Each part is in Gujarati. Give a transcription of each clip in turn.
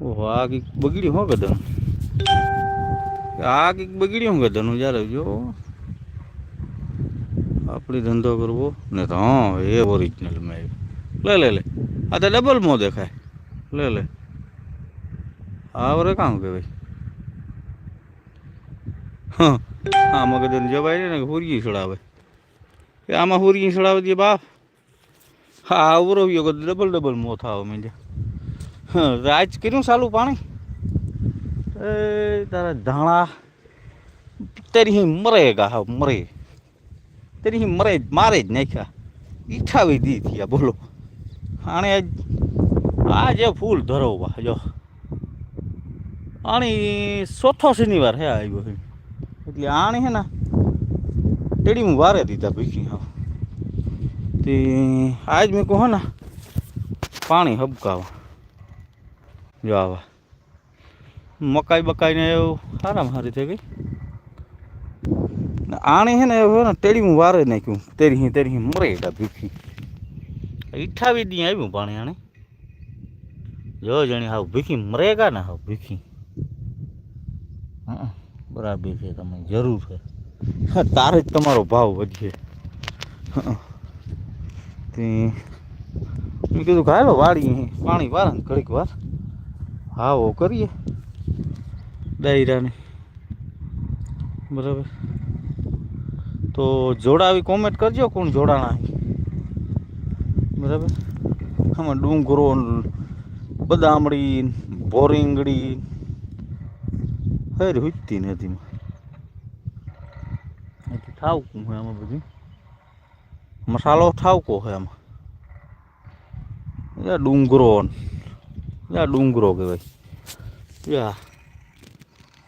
ઓહો, આ કંઈક બગડ્યું હો ગધન આ કંઈક બગડ્યું ગધાનું જ્યારે જો. આપણે ધંધો કરવો ને તો, હા, એ ઓરિજિનલ મેં લે લે લે. આ તો ડબલ મો દેખાય. લે લે. આ વરે કામ કહેવાય. હા, આમાં કદાચ જવાય ને હુરગી ચડાવે. એ આમાં હુરગી ચડાવે દે બાપ. હા આવરો ગયો ડબલ ડબલ મો થાવ મેં હા રાજ કર્યું સાલું પાણી? એ તારા ધાણા. તેરી હી મરેગા હા મરે. તેરી હી મરે મારે જ નાખ્યા. ઈઠાવી દીધી આ બોલો. આણે આજ આ જે ફૂલ ધરોવા જો. આણી ચોથો શનિવાર હે આવ્યો છે એટલે આણે હે ને તેડી હું વારે દીધા ભીખી હા. તે આજ મેં કહો ને પાણી હબકાવા. જો આવા. મકાઈ બકાઈને એવું સારામાં સારી થઈ ગઈ. આણે હે ને એવું ને હું વારે નાખ્યું. તેરી તેરી મરે તા ભીખી. ઈઠાવી દી આવ્યું પાણી આણે. જો જણી હાવ ભીખી મરેગા ને હાવ ભીખી. હં, બરાબર છે તમે જરૂર છે. તારે જ તમારો ભાવ વધશે. મેં કીધું હાલો વાળી પાણી વારે ઘડીક વાર. હાવો કરીએ. ડાયરાને બરાબર. તો જોડાવી કોમેન્ટ કરજો કોણ જોડાણા બરાબર. આમાં ડુંગરો, બદામડી બોરિંગડી હરી હુજતી નથી ઠાવકું હોય આમાં બધું. મસાલો ઠાવકો હોય આમાં. ડુંગરો યા ડુંગરો કહેવાય. યા,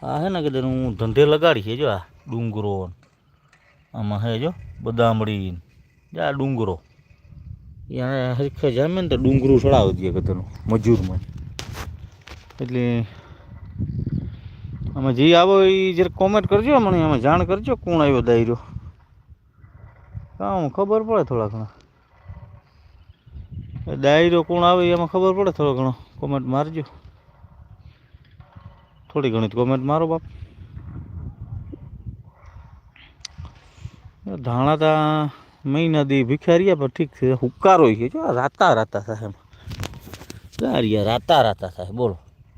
આ હે ને કે હું ધંધે લગાડી છે જો આ ડુંગરો આમાં હે જો બદામડી. યા ડુંગરો. યા હરખે જામે ને તો ડુંગરું ચડાવી દે કદાનું મજૂરમાં. એટલે આમાં જે આવો એ જરા કોમેન્ટ કરજો, મને આમાં જાણ કરજો કોણ આવ્યો દાયરો કામ ખબર પડે થોડા ઘણા. ડાયરો કોણ આવે એમાં ખબર પડે થોડો ઘણો. કોમેન્ટ મારજો. થોડી ઘણી તો કોમેન્ટ મારો બાપ. એ ધાણા તા મહિના દી ભિખારીયા પણ ઠીક છે, હુકારો છે. જો આ રાતા રાતા થાય એમ. ગારિયા રાતા રાતા થાય. બોલો.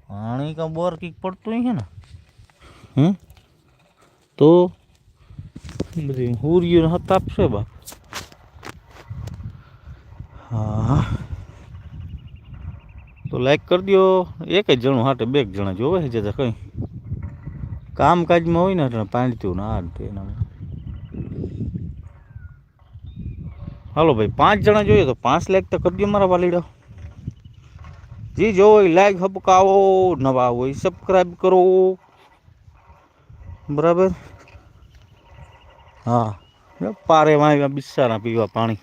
પાણી કા બોર કીક પડતું છે ને? હમ? તો બધી હુરિયું હતાપ છે બાપ. હા. તો લાઈક કરી દો એક જ જણું હાટે બે જણા જોવે છે જતા કંઈ. કામકાજમાં હોય ને એટલે પાણીતું ના ને તેના હાલો ભાઈ, પાંચ જણા જોઈએ તો પાંચ લાઈક તો કરી દો મારા વાલીડા. જી જોવો એ લાઈક હબકાવો, નવા હોય સબસ્ક્રાઈબ કરો. બરાબર? હા. જો પારે વાંવ્યા બિસ્સાના પીવા પાણી.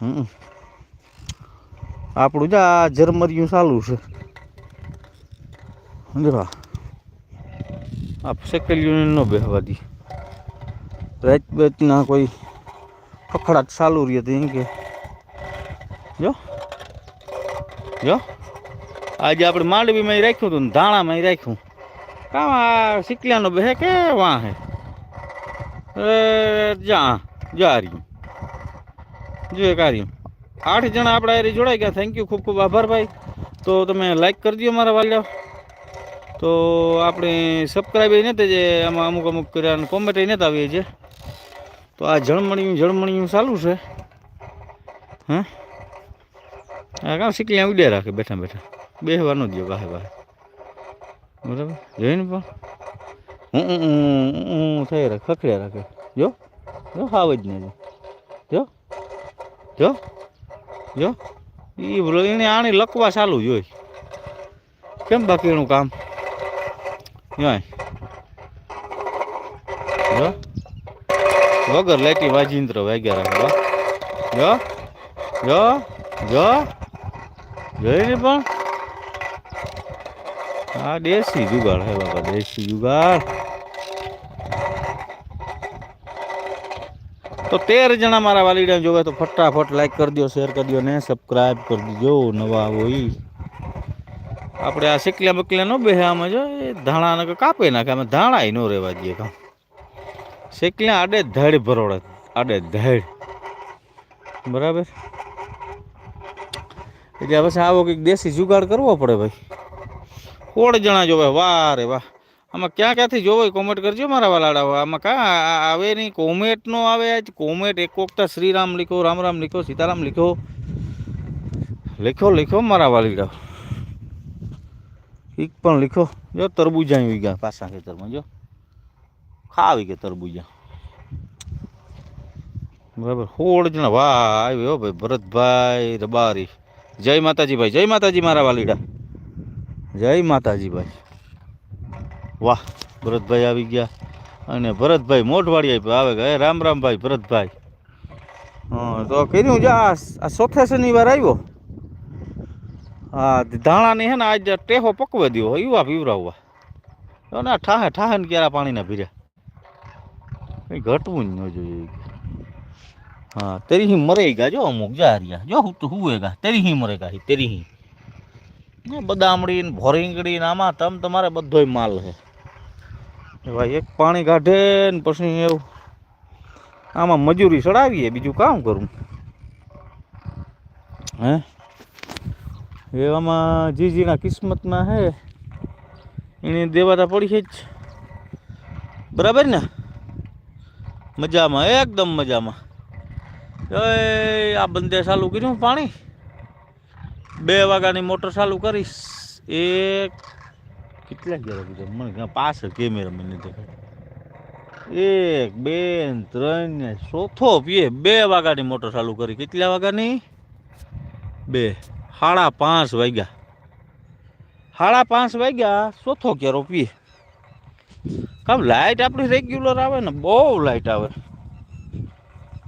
હમ. આપણું જ આ જરમરિયું ચાલુ છે. સમજવા આ સેકલિયું ન બેહવાથી રાત બેતના કોઈ ખખડાટ ચાલુ રહી હતી એમ કે. જો જો. આજે આપણે માંડવીમાં રાખ્યું હતું ધાણામાં રાખ્યું. કામ આ સિકલિયાનો બે કે વાં હે? એ જા જા રહ્યું જો કાર્યું આઠ જણા આપણા એરી જોડાઈ ગયા. થેન્ક યુ ખૂબ ખૂબ આભાર ભાઈ. તો તમે લાઈક કરી દો મારા વાલ્યા તો આપણે સબસ્ક્રાઈબ એ નથી જે, આમાં અમુક અમુક કર્યા અને કોમેન્ટ એ નથી આવીએ છે તો આ જળમણિયું જળમણિયું ચાલુ છે. હા? આ કામ શીખલી ઉડ્યા રાખે બેઠા બેઠા. બેહવા ન દો ભાઈ વાહે બરાબર? જોઈને પણ? હું હું થઈ રાખે, ખખડ્યા રાખે. જો? જો હાવ જ. નહીં જો? જો? જો. એ એને આણી લખવા ચાલુ જોઈ કેમ બાકી એનું કામ? જોય જો. વગર લેટી વાજીંત્ર વાગ્યા રાખે જો. જો. જો. જોઈ ને પણ. આ દેશી જુગાડ હે બાપા, દેશી જુગાડ. તો તેર જણા મારા વાલીડા જોવે તો ફટાફટ લાઈક કરી દો શેર કરી દો ને સબસ્ક્રાઈબ કરી દીજો નવા હોય. આપણે આ શેકલ્યા બકલ્યા ન બેહે આમાં જો, એ ધાણા કાપે નાખે. અમે ધાણા ન રહેવા દઈએ કામ શેકલ્યા આડે ધડ ભરોડે. આડે ધડ. બરાબર? એટલે પછી આવો કંઈક દેશી જુગાડ કરવો પડે ભાઈ. કોડ જણા જોવે? વાહ રે વાહ. આમાં ક્યાં ક્યાંથી જોવો કોમેન્ટ કરજો મારા વાલાડા આમાં કાં આવે નહીં. કોમેન્ટ આવે આજ. કોમેન્ટ એક વખતા શ્રીરામ લીખો, રામ રામ લીખો, સીતારામ લીખો. લીખો લીખો મારા વાલીડા એક પણ લીખો. જો તરબૂજા આવી ગયા પાછા ખેતરમાં, જો. ખાવી ગયા તરબૂજા. બરાબર. હોળ જણા વાહ આવ્યો ભાઈ, ભરતભાઈ રબારી. જય માતાજી ભાઈ, જય માતાજી મારા વાલીડા. જય માતાજી ભાઈ. વાહ, ભરતભાઈ આવી ગયા. અને ભરતભાઈ મોઢવાડી આવે ગયા રામ રામભાઈ ભરતભાઈ. હા, તો કર્યું છે, આ ચોથે શનિવાર આવ્યો. હા ધાણાની હે ને આજે ટેહો પકવે દો યુવા પીવરાવવા. તો ના ઠાહે ઠાહે ને ક્યારા પાણીના ભીર્યા. કંઈ ઘટવું જ ન જોઈએ હા, તેરી હી મરેગા જો અમુક, જા રહ્યા જો હું તો હુએગા તેરી હી મરેગા હી તેરીહી બદામડી ને ભોરીંગડી ને આમાં તમ તમારે બધોય માલ છે ભાઈ, એક પાણી કાઢે ને પછી એવું આમાં મજૂરી ચડાવીએ, બીજું કામ કરું. હે? એ આમાં જીજીના કિસ્મતમાં હે, એને દેવાતા પડી છે જ. બરાબર ને? મજામાં, એકદમ મજામાં. આ બંદે ચાલુ કર્યું પાણી. બે વાગ્યાની મોટર ચાલુ કરીશ. એક કેટલા ગયા કીધું મને ક્યાં પાછળ કેમેરા મને દેખાય એક, બે ત્રણ ને ચોથો પીએ. બે વાગ્યાની મોટર ચાલુ કરી. કેટલા વાગ્યાની? બે. સાડા પાંચ વાગ્યા. સાડા પાંચ વાગ્યા. ચોથો કેરો પીએ. કામ લાઇટ આપણી રેગ્યુલર આવે ને, બહુ લાઇટ આવે.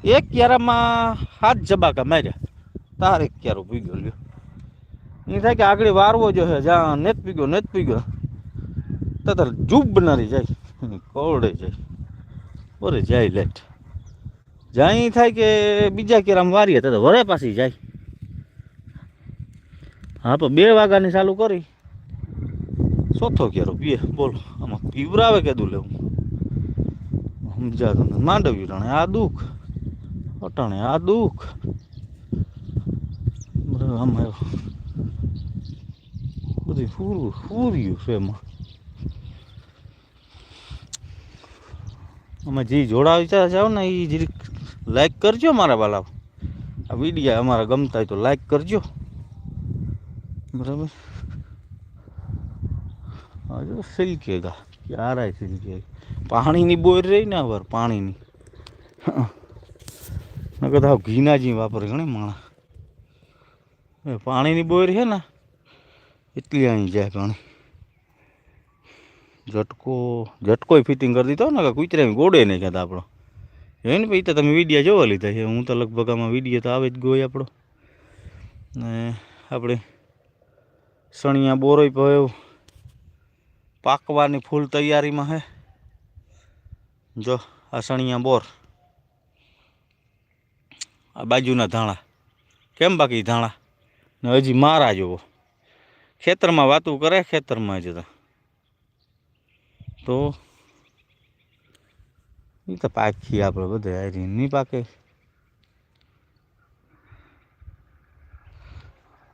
એક ક્યારામાં હાથ જબાકા માર્યા. તારે ક્યારો પી ગયો લ્યો. એ થાય કે આગળ વારવો જો છે જ્યાં નેત પી ગયો નેત પી ગયો તતર જૂબ બનારી જાય. કોરડે જાય. વરે જાય લેટ. જાય થાય કે બીજા કેરામાં વારીએ તો વરે પાછી જાય. હા તો બે વાગ્યાની ચાલુ કરી. ચોથો કેરો પીએ. બોલો, આમાં પીવરાવે કેદું લેવું સમજાતું નથી માંડવ્યું ટાણે આ દુઃખ. અટાણે આ દુઃખ. આમાં બધું પૂરું પૂર્યું છે એમાં. આમાં જે જોડા વિચાર જાઓ ને એ જરીક લાઈક કરજો મારા બાલા આ વિડીયા અમારા ગમતા હોય તો લાઈક કરજો. બરાબર? હા જો સિલ્કેગા ક્યારે સિલ્કે પાણીની બોર રહી ને હવે પાણીની. નકર તો ઘીના જી વાપરે ઘણી માણસ એ પાણીની બોર છે ને, એટલી અહીં જાય પાણી ઝટકો ઝટકો ફિટિંગ કરી દીધો ને કૂતરા ગોડે નહીં કહેતા આપણો. એ ને તો તમે વિડીયા જોવા લીધા છે. હું તો લગભગ આમાં વીડિયો તો આવે જ ગોય આપણો. ને આપણે સણિયા બોરોય પયો પાકવાની ફૂલ તૈયારીમાં હે. જો, આ સણિયા બોર. આ બાજુના ધાણા. કેમ બાકી ધાણા? ને હજી મારા જોવો. ખેતરમાં વાતું કરે, ખેતરમાં જતા તો એ તો પાકી આપણે બધે હારી નહીં પાકે.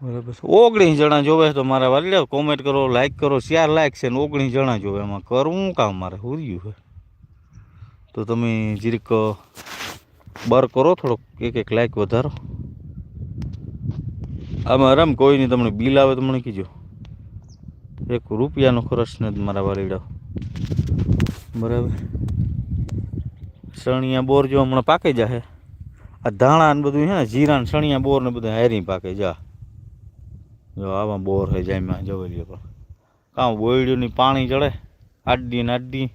બરાબર ઓગણીસ જણા જોવે તો મારા વાલી કોમેન્ટ કરો લાઈક કરો શેર લાઈક છે ને ઓગણીસ જણા જોવે. એમાં કરવું કામ મારે? હુર્યું છે. તો તમે જીરીક, બર કરો થોડોક, એક એક લાઈક વધારો. આમાં રમ કોઈ નહીં તમને બિલ આવે તો મને કીજો. એક રૂપિયાનો ખર્ચ નથી મારા વાલીડા બરાબર. સણિયા બોર જો હમણાં પાકે જાહે. આ ધાણા ને બધું છે ને, જીરા ને સણિયા બોર ને બધું હેરી પાકે જા. જો આવા બોર છે જાયમાં જોવે લ્યો પણ કાં બોયડ્યું ની પાણી ચડે આડી ને આડી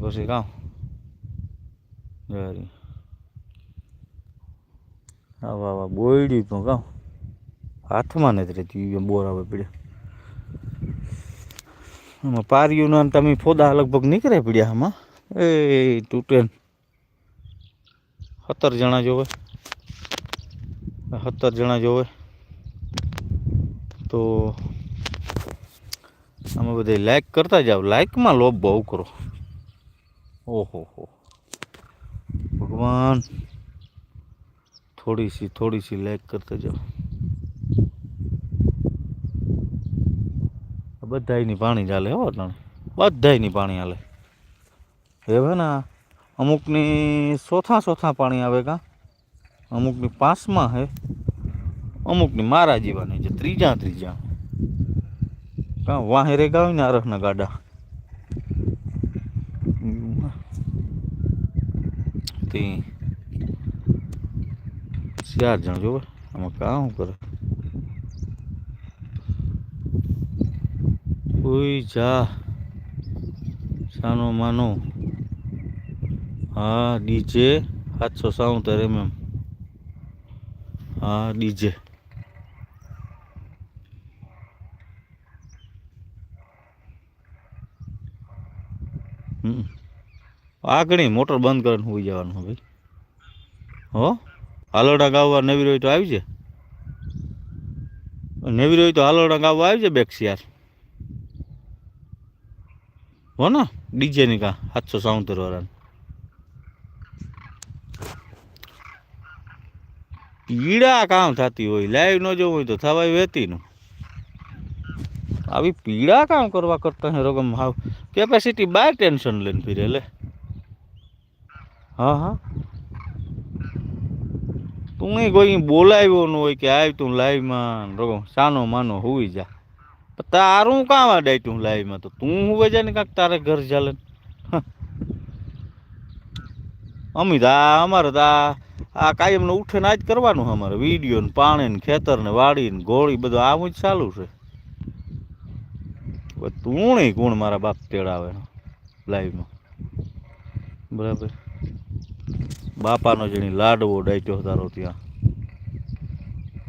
પછી કાં જારી આવા આવા બોયડ્યું તો કાં હાથમાં નથી રહેતી બોર આવે પીડે આમાં પારિયું તમે ફોદા લગભગ નીકળે પડ્યા આમાં. એ, તૂટે ને. સત્તર જણા જોવે સત્તર જણા જોવે તો આમાં બધે લાઈક કરતા જાઓ. લાઈકમાં લોભ બહુ કરો. ઓહો હો. ભગવાન. થોડી સી થોડી સી લાઈક કરતા જાઓ. બધાયની પાણી ચાલે હો અટાણે. બધાયની પાણી હાલે. હવે ને અમુકની ચોથા ચોથા પાણી આવે કાં? અમુકની પાંચમાં હે. અમુકની મારા જીવાની છે, ત્રીજા ત્રીજા. કાં વાહે ગાવી ગાવ ને આરસના ગાડા. તે ચાર જણ જોવે. આમાં કાં શું કરે? કોઈ જા. સાનો માનો. હા, ડીજે સાતસો સાઉતેર એમ એમ. હા, ડીજે. આગળ મોટર બંધ કરીને હોઈ જવાનું ભાઈ. હો? હાલોડા ગાવવા નવી રહી તો આવી છે? નવી રહી તો હાલોડા ગાવવા આવી છે બેક્સ યાર હો ને ડીજે ની કા, સાતસો સાઉતેર વાળા પીડા કામ થતી હોય, લાઈવ ન જવું હોય તો થવાય વેતીનું. આવી પીડા કામ કરવા કરતા હે રકમ હાવ. કેપેસિટી બાય ટેન્શન લઈને ફીરે લે. હા હા. તું નહીં કોઈ બોલાવ્યો ન હોય કે આવ તું લાઈવમાં રકમ સાનો માનો હુઈ જા. તારું કામ ડાયટું લાઈવમાં. તો તું હું જાય ને કાંક તારે ઘર ચાલે અમી તા અમારે તા આ કાયમને ઉઠે ને જ કરવાનું અમારે. વીડિયો ને પાણી ને ખેતર ને વાડી ને ગોળી બધું આવું જ ચાલુ છે. તું નહીં કોણ મારા બાપ તેડાવે લાઈવમાં. બરાબર. બાપાનો જેની લાડવો ડાયટો તારો ત્યાં.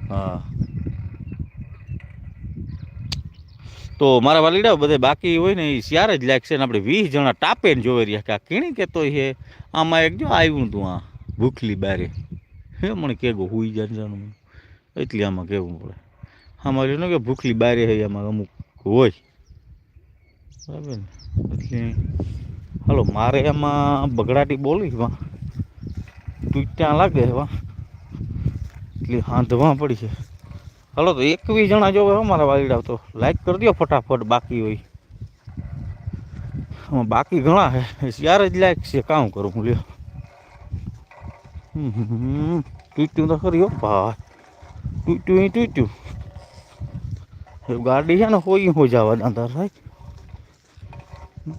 હા. તો મારા વાલીડા બધે બાકી હોય ને એ શિયાર જ લાગશે ને આપણે વીસ જણા ટાપે ને જોઈ રહ્યા કે આ કીણી કહેતો છે? આમાં એક જો આવ્યું તું આ ભૂખલી બારે. હે મને કેગો હુઈ જાણ જાણું એટલે આમાં કહેવું પડે? આમાં ને કે ભૂખલી બારે હોય આમાં અમુક હોય. બરાબર ને? એટલે હાલો, મારે એમાં બગડાટી બોલી વા તું ત્યાં લાગે એવા એટલે હાંધવા પડી છે. હાલો તો એકવીસ જણા જો અમારા મારા વાલીડા, તો લાઈક કરી દો ફટાફટ, બાકી હોય. બાકી ઘણા છે ચાર જ લાઈક છે, કામ કરું હું, લ્યો. તૂટ્યું તો ખરી ભાઈ. તૂટ્યું એ તૂટ્યું ગાડી છે ને હોય હો જવા દાંતા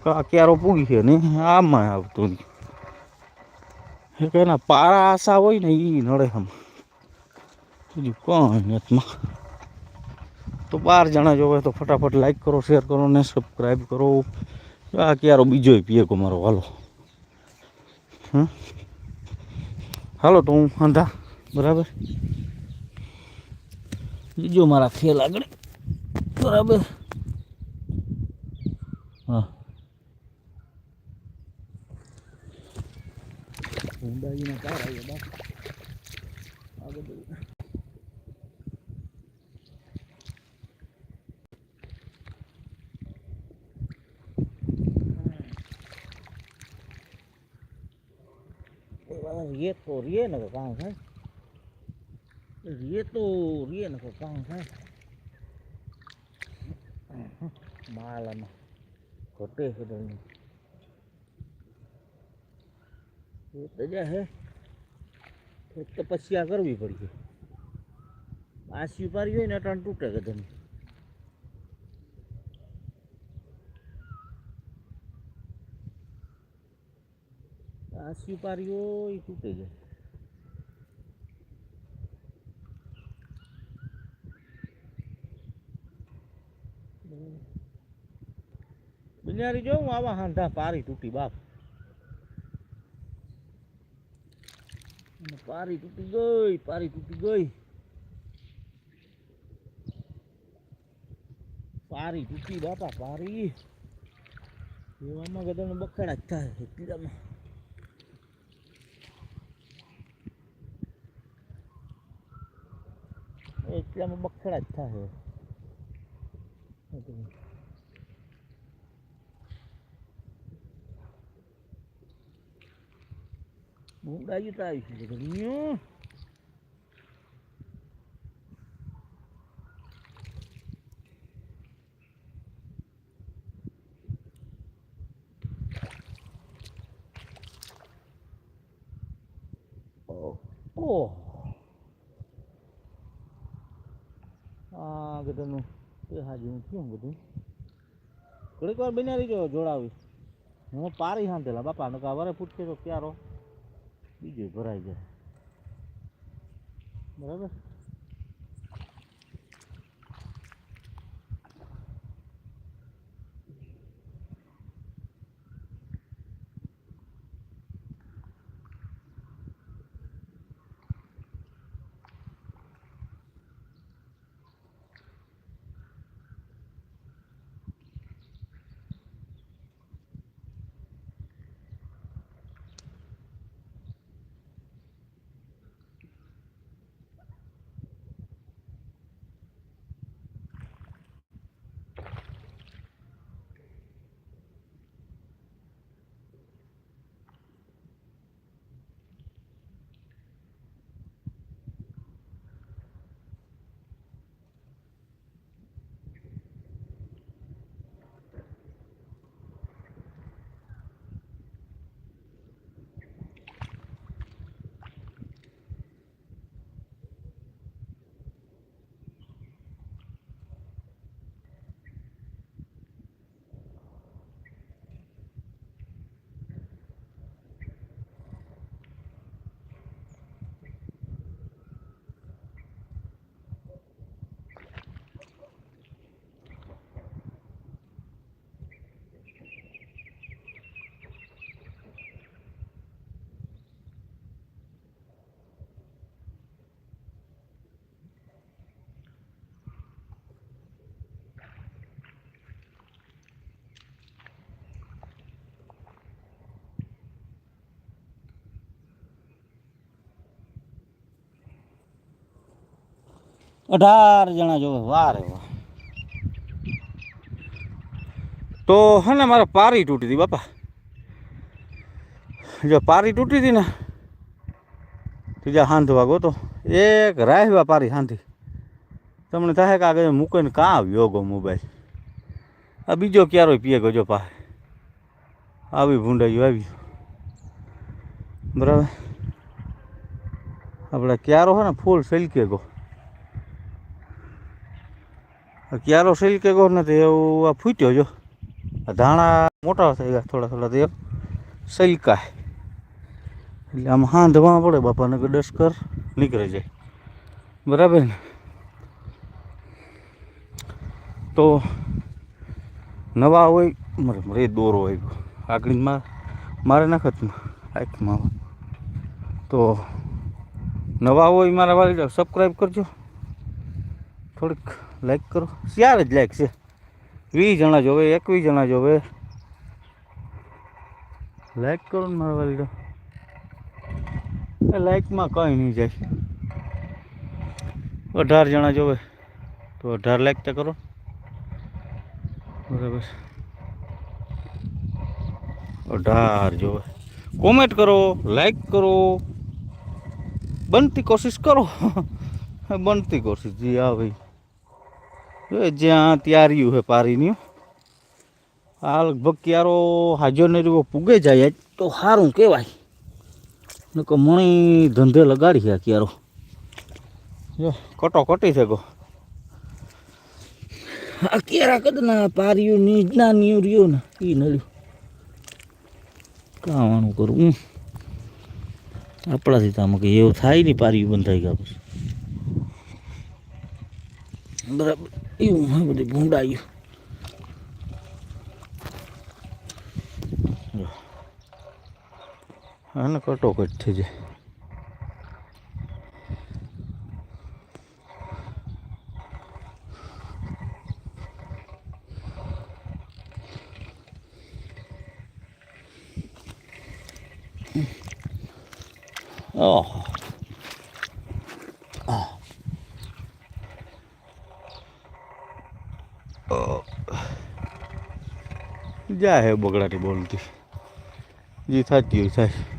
કા ક્યારો પૂગી છે ને, આમાં આવતું નહીં. એના પારા આશા હોય ને એ નડે આમ બીજું કોઈ નથમાં તો બાર જણા જોવે તો ફટાફટ લાઈક કરો શેર કરો ને સબસ્ક્રાઈબ કરો. આ ક્યારો બીજો પીએ કો મારો, હાલો. હમ? હાલો તો હું વાંધા, બરાબર? બીજો મારા ખેલ આગળ. બરાબર? હા. ઊંડાઈના કાર આવ્યો બા રેતો રે ને કામ થાય. રેતો રે ને કામ થાય. માલામાં ઘટે છે એ તજા હે. એક તપસ્યા કરવી પડી પાછી ઉપારી હોય ને અટાણ તૂટે કે તમે પારી હોય તૂટે જાય બિનારી જો હું આવા હાંધા પારી તૂટી બાપ અને પારી તૂટી ગઈ પારી તૂટી ગઈ પારી તૂટી બાપા પારી એવામાં ગધાને બખડા इस्लाम बखड़ा अच्छा है મૂંગડાયું તો આવી છે ઘડીયું કેમ બધું? થોડીક વાર બન્યા રહીજો જોડાવી. હું પારી હાંધેલા, બાપા નકા વરે ફૂટકે તો ક્યારો બીજું ભરાઈ જાય. બરાબર? અઢાર જણા જોવે વારે વાહ તો હે ને મારે પારી તૂટી હતી બાપા. જો પારી તૂટી હતી ને ત્રીજા હાંધવા ગોતો. એક રાહવા પારી હાંધી. તમને થાય કે આગળ મૂકીને કાં આવ્યો ગો મોબાઈલ? આ બીજો ક્યારો પીએ ગયો પાસે આવી ભૂંડાયું આવ્યું બરાબર? આપણે ક્યારો છે ને ફૂલ સિલ્કે ગો આ ક્યારો સિલ્કે ગોર નથી એવું આ ફૂટ્યો જો. આ ધાણા મોટા થઈ ગયા થોડા થોડા તો સલકાય એટલે આમ હાંધવા પડે બાપાને કે ડસ્કર નીકળી જાય. બરાબર ને? તો નવા હોય, મારે મારે દોરો આવ્યો આગળ માર નાખતમાં આંખમાં તો નવા હોય મારા વાલી સબસ્ક્રાઈબ કરજો. થોડીક લાઈક કરો. ચાર જ લાઈક છે. વીસ જણા જોવે એકવીસ જણા જોવે લાઈક કરો ને મારા એ લાઈકમાં કંઈ નહીં જાય. અઢાર જણા જોવે તો અઢાર લાઈક તો કરો. બરાબર. અઢાર જોવે કોમેન્ટ કરો લાઈક કરો. બનતી કોશિશ કરો. બનતી કોશિશ. જી હા ભાઈ. જ્યાં ત્યાર્યું હે પારીની આ લગભગ ક્યારો હાજર ને એવો પૂગે જાય તો સારું કહેવાય. નકો મણી ધંધે લગાડી છે ક્યારો જો કટો કટી શકો આ કેરા કદના પાર્યું ની નિયું રહ્યું ને એ નડ્યું. કાવાનું કરું આપણાથી તો આમાં કંઈ એવું થાય નહીં પાર્યું બંધાઈ ગયા પછી. બરાબર. એવું હા બધું ભૂંડાયું. હા ને કટોકટ થઈ જાય. જાય બગડાટી બોલતી. જે થતી હોય થાય